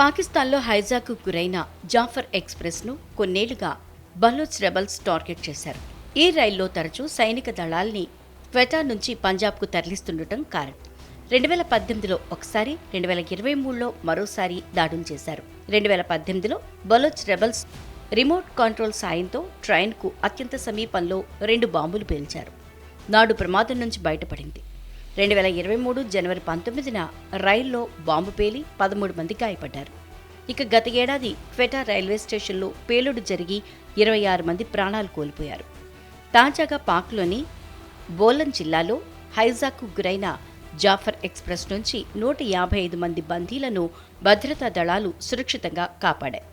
పాకిస్తాన్లో హైజాకు గురైన జాఫర్ ఎక్స్ప్రెస్ను కొన్నేళ్ళుగా బలూచ్ రెబల్స్ టార్గెట్ చేశారు. ఈ రైల్లో తరచూ సైనిక దళాల్ని క్వెటా నుంచి పంజాబ్కు తరలిస్తుండటం కారణం. రెండు వేల పద్దెనిమిదిలో ఒకసారి రెండు వేల ఇరవై మూడులో మరోసారి దాడులు చేశారు. రెండు వేల పద్దెనిమిదిలో బలోచ్ రెబల్స్ రిమోట్ కంట్రోల్ సాయంతో ట్రైన్కు అత్యంత సమీపంలో రెండు బాంబులు పేల్చారు. నాడు ప్రమాదం నుంచి బయటపడింది. రెండు వేల ఇరవై మూడు జనవరి పంతొమ్మిదిన రైల్లో బాంబు పేలి పదమూడు మంది గాయపడ్డారు. ఇక గత ఏడాది క్వెటా రైల్వే స్టేషన్లో పేలుడు జరిగి ఇరవై ఆరు మంది ప్రాణాలు కోల్పోయారు. తాజాగా పాక్లోని బోలన్ జిల్లాలో హైజాక్కు గురైన జాఫర్ ఎక్స్ప్రెస్ నుంచి నూట యాభై ఐదు మంది బందీలను భద్రతా దళాలు సురక్షితంగా కాపాడాయి.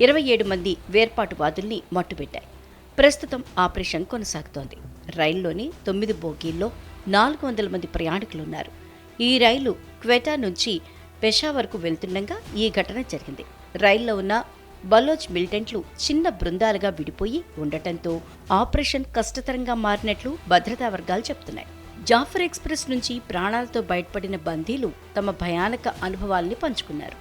ఇరవై ఏడు మంది వేర్పాటువాదుల్ని మట్టుబెట్టాయి. ప్రస్తుతం ఆపరేషన్ కొనసాగుతోంది. రైల్లోని తొమ్మిది బోగీల్లో నాలుగు వందల మంది ప్రయాణికులు ఉన్నారు. ఈ రైలు క్వెటా నుంచి పెషావర్కు వెళ్తుండగా ఈ ఘటన జరిగింది. రైల్లో ఉన్న బలోచ్ మిలిటెంట్లు చిన్న బృందాలుగా విడిపోయి ఉండటంతో ఆపరేషన్ కష్టతరంగా మారినట్లు భద్రతా వర్గాలు చెప్తున్నాయి. జాఫర్ ఎక్స్ప్రెస్ నుంచి ప్రాణాలతో బయటపడిన బందీలు తమ భయానక అనుభవాల్ని పంచుకున్నారు.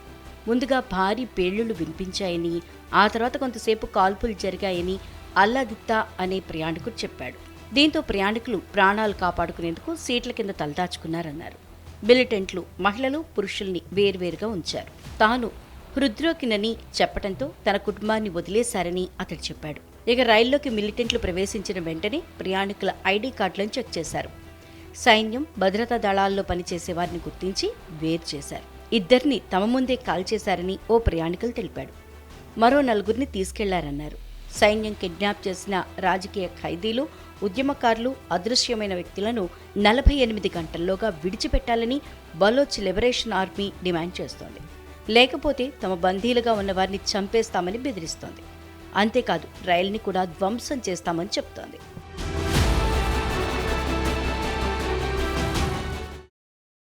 ముందుగా భారీ పేలుళ్ళు వినిపించాయని ఆ తర్వాత కొంతసేపు కాల్పులు జరిగాయని అల్లాదిత్తా అనే ప్రయాణికుడు చెప్పాడు. దీంతో ప్రయాణికులు ప్రాణాలు కాపాడుకునేందుకు సీట్ల కింద తలదాచుకున్నారన్నారు. మిలిటెంట్లు మహిళలు పురుషుల్ని వేర్వేరుగా ఉంచారు. తాను హృద్రోకినని చెప్పడంతో తన కుటుంబాన్ని వదిలేశారని అతడు చెప్పాడు. ఇక రైల్లోకి మిలిటెంట్లు ప్రవేశించిన వెంటనే ప్రయాణికుల ఐడీ కార్డులను చెక్ చేశారు. సైన్యం భద్రతా దళాల్లో పనిచేసే వారిని గుర్తించి వేరు చేశారు. ఇద్దరిని తమ ముందే కాల్ చేశారని ఓ ప్రయాణికులు తెలిపాడు. మరో నలుగురిని తీసుకెళ్ళారన్నారు. సైన్యం కిడ్నాప్ చేసిన రాజకీయ ఖైదీలు ఉద్యమకారులు అదృశ్యమైన వ్యక్తులను నలభై ఎనిమిది గంటల్లోగా విడిచిపెట్టాలని బలోచ్ లిబరేషన్ ఆర్మీ డిమాండ్ చేస్తోంది. లేకపోతే తమ బందీలుగా ఉన్న వారిని చంపేస్తామని బెదిరిస్తోంది. అంతేకాదు రైల్ని కూడా ధ్వంసం చేస్తామని చెప్తోంది.